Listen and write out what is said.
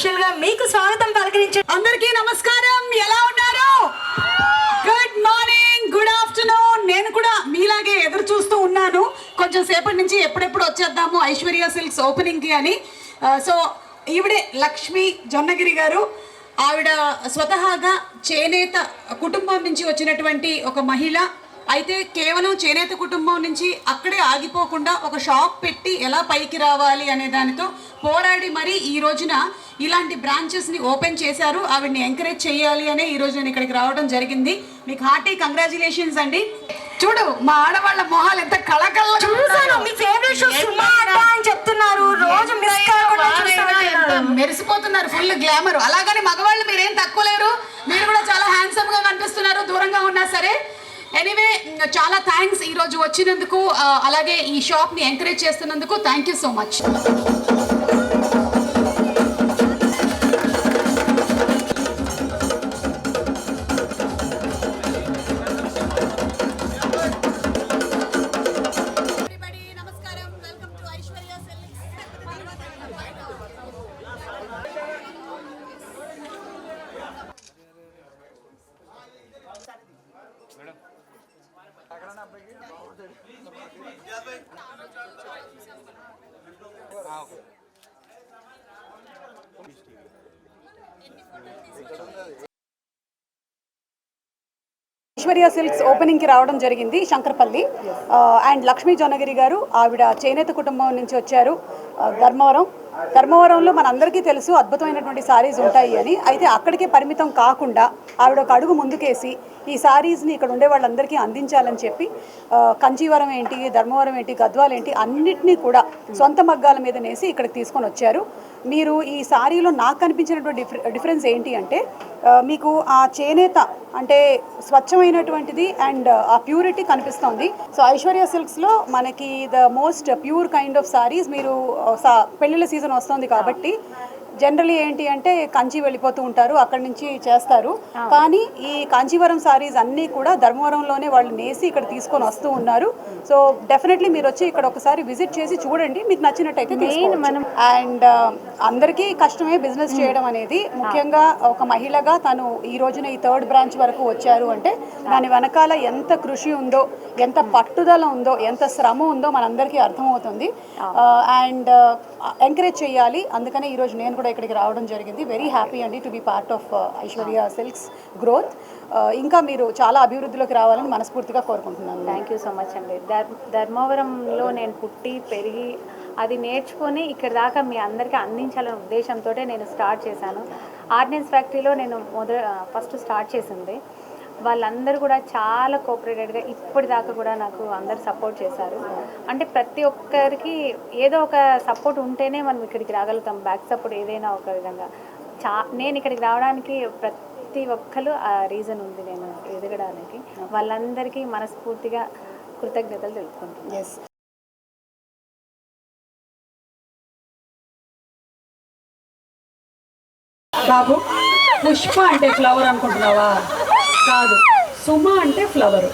స్పెషల్గా మీకు స్వాగతం పలకరించే అందరికీ నమస్కారం. ఎలా ఉన్నారు? గుడ్ మార్నింగ్ గుడ్ ఆఫ్టర్నూన్ నేను కూడా మీలాగే ఎదురు చూస్తూ ఉన్నాను. కొంచెం సేపటి నుంచి ఎప్పుడెప్పుడు వచ్చేద్దాము ఐశ్వర్య సిల్క్స్ ఓపెనింగ్కి అని. సో ఈవిడే లక్ష్మి జొన్నగిరి గారు. ఆవిడ స్వతహాగా చేనేత కుటుంబం నుంచి వచ్చినటువంటి ఒక మహిళ. అయితే కేవలం చేనేత కుటుంబం నుంచి అక్కడే ఆగిపోకుండా ఒక షాప్ పెట్టి ఎలా పైకి రావాలి అనే దానితో పోరాడి మరి ఈ రోజున ఇలాంటి బ్రాంచెస్ని ఓపెన్ చేశారు. ఆవిడని ఎంకరేజ్ చేయాలి అనే ఈ రోజు నేను ఇక్కడికి రావడం జరిగింది. మీకు హార్టీ కంగ్రాచులేషన్స్ అండి. చూడు మా ఆడవాళ్ళ మొహాలు ఎంత కళకళ చూసాను మీ ఫేవరెట్ షో సుమా అని చెప్తున్నారు. రోజు మిస్ కాకుండా. మెరిసిపోతున్నారు ఫుల్ గ్లామర్. అలాగని మగవాళ్ళు మీరేం తక్కువ లేరు. మీరు కూడా చాలా హ్యాండ్సమ్గా కనిపిస్తున్నారు. దూరంగా ఉన్నా సరే. ఎనీవే చాలా థ్యాంక్స్ ఈరోజు వచ్చినందుకు uh, అలాగే ఈ షాప్ని ఎంకరేజ్ చేస్తున్నందుకు thank you so much Aishwarya Silks ఓపెనింగ్కి రావడం జరిగింది శంకర్పల్లి. Uh, అండ్ లక్ష్మీ జొన్నగిరి గారు ఆవిడ చేనేత కుటుంబం నుంచి వచ్చారు. ధర్మవరం. ధర్మవరంలో మనందరికీ తెలుసు అద్భుతమైనటువంటి సారీస్ ఉంటాయి అని. అయితే అక్కడికే పరిమితం కాకుండా ఆవిడ ఒక అడుగు ముందుకేసి ఈ సారీస్ని ఇక్కడ ఉండే వాళ్ళందరికీ అందించాలని చెప్పి కంచీవరం ఏంటి ధర్మవరం ఏంటి గద్వాలు ఏంటి అన్నిటినీ కూడా సొంత మగ్గాల మీద నేసి ఇక్కడికి తీసుకొని వచ్చారు. మీరు ఈ సారీలో నాకు కనిపించినటువంటి డిఫరెన్స్ ఏంటి అంటే మీకు ఆ చేనేత అంటే స్వచ్ఛమైనటువంటిది అండ్ ఆ ప్యూరిటీ కనిపిస్తోంది. సో ఐశ్వర్య సిల్క్స్లో మనకి the most pure kind of saris మీరు పెళ్ళిళ్ళ సీజన్ వస్తుంది కాబట్టి జనరలీ ఏంటి అంటే కంచి వెళ్ళిపోతూ ఉంటారు అక్కడి నుంచి చేస్తారు. కానీ ఈ కాంచీవరం సారీస్ అన్నీ కూడా ధర్మవరంలోనే వాళ్ళు నేసి ఇక్కడ తీసుకొని వస్తూ ఉన్నారు. సో డెఫినెట్లీ మీరు వచ్చి ఇక్కడ ఒకసారి విజిట్ చేసి చూడండి. మీకు నచ్చినట్టయితే మనం అండ్ అందరికీ కష్టమే బిజినెస్ చేయడం అనేది. ముఖ్యంగా ఒక మహిళగా తను ఈ రోజున ఈ థర్డ్ బ్రాంచ్ వరకు వచ్చారు అంటే దాని వెనకాల ఎంత కృషి ఉందో ఎంత పట్టుదల ఉందో ఎంత శ్రమ ఉందో మనందరికీ అర్థమవుతుంది. అండ్ ఎంకరేజ్ చేయాలి. అందుకనే ఈరోజు నేను కూడా ఇక్కడికి రావడం జరిగింది. వెరీ హ్యాపీ అండి to be part of Aishwarya Silks growth ఇంకా మీరు చాలా అభివృద్ధిలోకి రావాలని మనస్ఫూర్తిగా కోరుకుంటున్నాను. థ్యాంక్ యూ సో మచ్ అండి. ధర్ ధర్మవరంలో నేను పుట్టి పెరిగి అది నేర్చుకొని ఇక్కడ దాకా మీ అందరికీ అందించాలనే ఉద్దేశంతో నేను స్టార్ట్ చేశాను. ఆర్డినెన్స్ ఫ్యాక్టరీలో నేను మొదట ఫస్ట్ స్టార్ట్ చేసింది. వాళ్ళందరూ కూడా చాలా కోఆపరేటెడ్గా ఇప్పటిదాకా కూడా నాకు అందరు సపోర్ట్ చేశారు. అంటే ప్రతి ఒక్కరికి ఏదో ఒక సపోర్ట్ ఉంటేనే మనం ఇక్కడికి రాగలుగుతాం. బ్యాక్ సపోర్ట్ ఏదైనా ఒక విధంగా. చా నేను ఇక్కడికి రావడానికి ప్రతి ఒక్కరు ఆ రీజన్ ఉంది నేను ఎదగడానికి. వాళ్ళందరికీ మనస్ఫూర్తిగా కృతజ్ఞతలు తెలుపుకుంటున్నాను. ఎస్ బాబు పుష్ప అంటే ఫ్లవర్ అనుకుంటున్నావా? కాదు. సుమ అంటే ఫ్లవర్